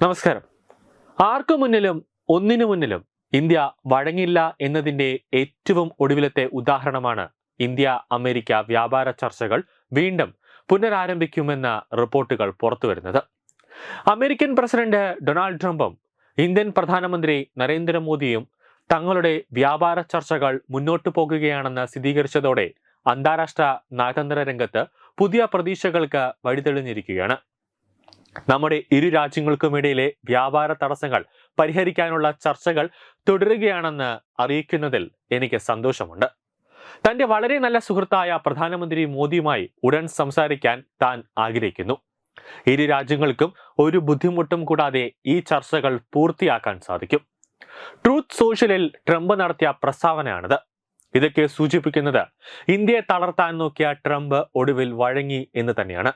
നമസ്കാരം. ആർക്കു മുന്നിലും ഒന്നിനു മുന്നിലും ഇന്ത്യ വഴങ്ങില്ല എന്നതിന്റെ ഏറ്റവും ഒടുവിലത്തെ ഉദാഹരണമാണ് ഇന്ത്യ അമേരിക്ക വ്യാപാര ചർച്ചകൾ വീണ്ടും പുനരാരംഭിക്കുമെന്ന റിപ്പോർട്ടുകൾ പുറത്തുവരുന്നത് അമേരിക്കൻ പ്രസിഡന്റ് ഡൊണാൾഡ് ട്രംപും ഇന്ത്യൻ പ്രധാനമന്ത്രി നരേന്ദ്രമോദിയും തങ്ങളുടെ വ്യാപാര ചർച്ചകൾ മുന്നോട്ടു പോകുകയാണെന്ന് സ്ഥിരീകരിച്ചതോടെ അന്താരാഷ്ട്ര നയതന്ത്ര രംഗത്ത് പുതിയ പ്രതീക്ഷകൾക്ക് വഴിതെളിഞ്ഞിരിക്കുകയാണ്. നമ്മുടെ ഇരു രാജ്യങ്ങൾക്കും ഇടയിലെ വ്യാപാര തടസ്സങ്ങൾ പരിഹരിക്കാനുള്ള ചർച്ചകൾ തുടരുകയാണെന്ന് അറിയിക്കുന്നതിൽ എനിക്ക് സന്തോഷമുണ്ട്. തന്റെ വളരെ നല്ല സുഹൃത്തായ പ്രധാനമന്ത്രി മോദിയുമായി ഉടൻ സംസാരിക്കാൻ താൻ ആഗ്രഹിക്കുന്നു. ഇരു രാജ്യങ്ങൾക്കും ഒരു ബുദ്ധിമുട്ടും കൂടാതെ ഈ ചർച്ചകൾ പൂർത്തിയാക്കാൻ സാധിക്കും. ട്രൂത്ത് സോഷ്യലിൽ ട്രംപ് നടത്തിയ പ്രസ്താവനയാണിത്. ഇതൊക്കെ സൂചിപ്പിക്കുന്നത് ഇന്ത്യയെ തളർത്താൻ നോക്കിയ ട്രംപ് ഒടുവിൽ വഴങ്ങി എന്ന് തന്നെയാണ്.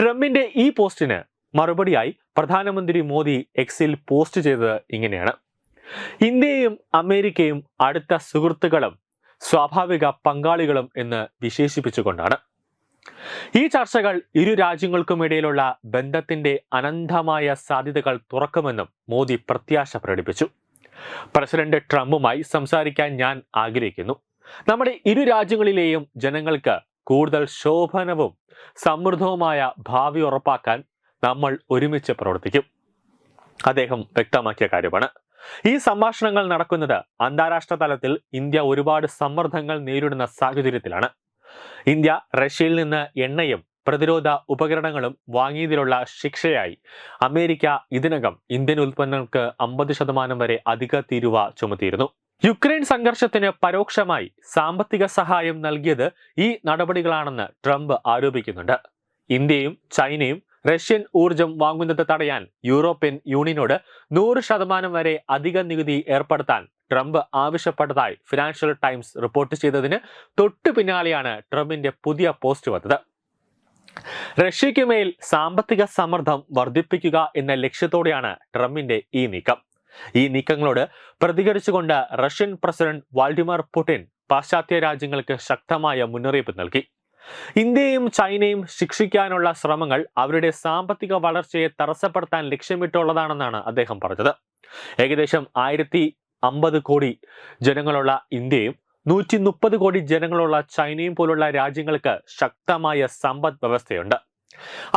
ട്രംപിന്റെ ഈ പോസ്റ്റിന് മറുപടിയായി പ്രധാനമന്ത്രി മോദി എക്സിൽ പോസ്റ്റ് ചെയ്തത് ഇങ്ങനെയാണ്. ഇന്ത്യയും അമേരിക്കയും അടുത്ത സുഹൃത്തുക്കളും സ്വാഭാവിക പങ്കാളികളും എന്ന് വിശേഷിപ്പിച്ചുകൊണ്ടാണ്. ഈ ചർച്ചകൾ ഇരു രാജ്യങ്ങൾക്കും ഇടയിലുള്ള ബന്ധത്തിന്റെ അനന്തമായ സാധ്യതകൾ തുറക്കുമെന്നും മോദി പ്രത്യാശ പ്രകടിപ്പിച്ചു. പ്രസിഡന്റ് ട്രംപുമായി സംസാരിക്കാൻ ഞാൻ ആഗ്രഹിക്കുന്നു. നമ്മുടെ ഇരു രാജ്യങ്ങളിലെയും ജനങ്ങൾക്ക് കൂടുതൽ ശോഭനവും സമൃദ്ധവുമായ ഭാവി ഉറപ്പാക്കാൻ നമ്മൾ ഒരുമിച്ച് പ്രവർത്തിക്കും. അദ്ദേഹം വ്യക്തമാക്കിയ കാര്യമാണ്. ഈ സംഭാഷണങ്ങൾ നടക്കുന്നത് അന്താരാഷ്ട്ര തലത്തിൽ ഇന്ത്യ ഒരുപാട് സമ്മർദ്ദങ്ങൾ നേരിടുന്ന സാഹചര്യത്തിലാണ്. ഇന്ത്യ റഷ്യയിൽ നിന്ന് എണ്ണയും പ്രതിരോധ ഉപകരണങ്ങളും വാങ്ങിയതിലുള്ള ശിക്ഷയായി. അമേരിക്ക ഇതിനകം ഇന്ത്യൻ ഉൽപ്പന്നങ്ങൾക്ക് അമ്പത് ശതമാനം വരെ അധിക തീരുവ ചുമത്തിയിരുന്നു. യുക്രൈൻ സംഘർഷത്തിന് പരോക്ഷമായി സാമ്പത്തിക സഹായം നൽകിയത് ഈ നടപടികളാണെന്ന് ട്രംപ് ആരോപിക്കുന്നുണ്ട്. ഇന്ത്യയും ചൈനയും റഷ്യൻ ഊർജം വാങ്ങുന്നത് തടയാൻ യൂറോപ്യൻ യൂണിയനോട് നൂറ് ശതമാനം വരെ അധിക നികുതി ഏർപ്പെടുത്താൻ ട്രംപ് ആവശ്യപ്പെട്ടതായി ഫിനാൻഷ്യൽ ടൈംസ് റിപ്പോർട്ട് ചെയ്തതിന് തൊട്ടു പിന്നാലെയാണ് ട്രംപിന്റെ പുതിയ പോസ്റ്റ് വന്നത്. റഷ്യയ്ക്ക് മേൽ സാമ്പത്തിക സമ്മർദ്ദം വർദ്ധിപ്പിക്കുക എന്ന ലക്ഷ്യത്തോടെയാണ് ട്രംപിന്റെ ഈ നീക്കം. ഈ നീക്കങ്ങളോട് പ്രതികരിച്ചുകൊണ്ട് റഷ്യൻ പ്രസിഡന്റ് വാൾഡിമർ പുടിൻ പാശ്ചാത്യ രാജ്യങ്ങൾക്ക് ശക്തമായ മുന്നറിയിപ്പ് നൽകി. ഇന്ത്യയും ചൈനയും ശിക്ഷിക്കാനുള്ള ശ്രമങ്ങൾ അവരുടെ സാമ്പത്തിക വളർച്ചയെ തടസ്സപ്പെടുത്താൻ ലക്ഷ്യമിട്ടുള്ളതാണെന്നാണ് അദ്ദേഹം പറഞ്ഞത്. ഏകദേശം ആയിരത്തി അമ്പത് കോടി ജനങ്ങളുള്ള ഇന്ത്യയും നൂറ്റി മുപ്പത് കോടി ജനങ്ങളുള്ള ചൈനയും പോലുള്ള രാജ്യങ്ങൾക്ക് ശക്തമായ സമ്പദ് വ്യവസ്ഥയുണ്ട്.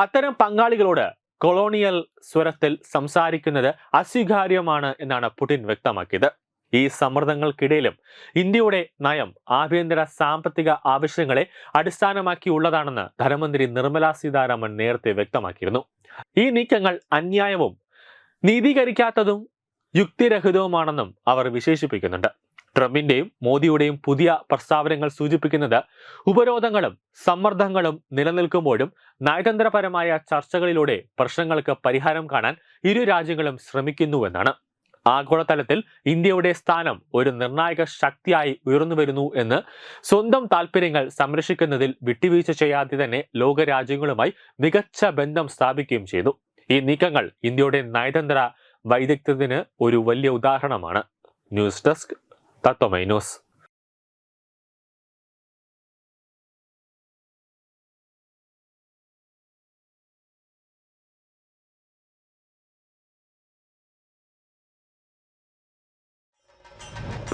അത്തരം പങ്കാളികളോട് കൊളോണിയൽ സ്വരത്തിൽ സംസാരിക്കുന്നത് അസ്വീകാര്യമാണ് എന്നാണ് പുടിൻ വ്യക്തമാക്കിയത്. ഈ സമ്മർദ്ദങ്ങൾക്കിടയിലും ഇന്ത്യയുടെ നയം ആഭ്യന്തര സാമ്പത്തിക ആവശ്യങ്ങളെ അടിസ്ഥാനമാക്കിയുള്ളതാണെന്ന് ധനമന്ത്രി നിർമ്മല സീതാരാമൻ നേരത്തെ വ്യക്തമാക്കിയിരുന്നു. ഈ നീക്കങ്ങൾ അന്യായവും നീതീകരിക്കാത്തതും യുക്തിരഹിതവുമാണെന്നും അവർ വിശേഷിപ്പിക്കുന്നുണ്ട്. ട്രംപിന്റെയും മോദിയുടെയും പുതിയ പ്രസ്താവനകൾ സൂചിപ്പിക്കുന്നത് ഉപരോധങ്ങളും സമ്മർദ്ദങ്ങളും നിലനിൽക്കുമ്പോഴും നയതന്ത്രപരമായ ചർച്ചകളിലൂടെ പ്രശ്നങ്ങൾക്ക് പരിഹാരം കാണാൻ ഇരു രാജ്യങ്ങളും ശ്രമിക്കുന്നുവെന്നാണ്. ആഗോളതലത്തിൽ ഇന്ത്യയുടെ സ്ഥാനം ഒരു നിർണായക ശക്തിയായി ഉയർന്നു വരുന്നു എന്ന് സ്വന്തം താല്പര്യങ്ങൾ സംരക്ഷിക്കുന്നതിൽ വിട്ടുവീഴ്ച ചെയ്യാതെ തന്നെ ലോകരാജ്യങ്ങളുമായി മികച്ച ബന്ധം സ്ഥാപിക്കുകയും ചെയ്തു. ഈ നീക്കങ്ങൾ ഇന്ത്യയുടെ നയതന്ത്ര വൈദഗ്ധ്യത്തിന് ഒരു വലിയ ഉദാഹരണമാണ്. News desk Tatwamayi news.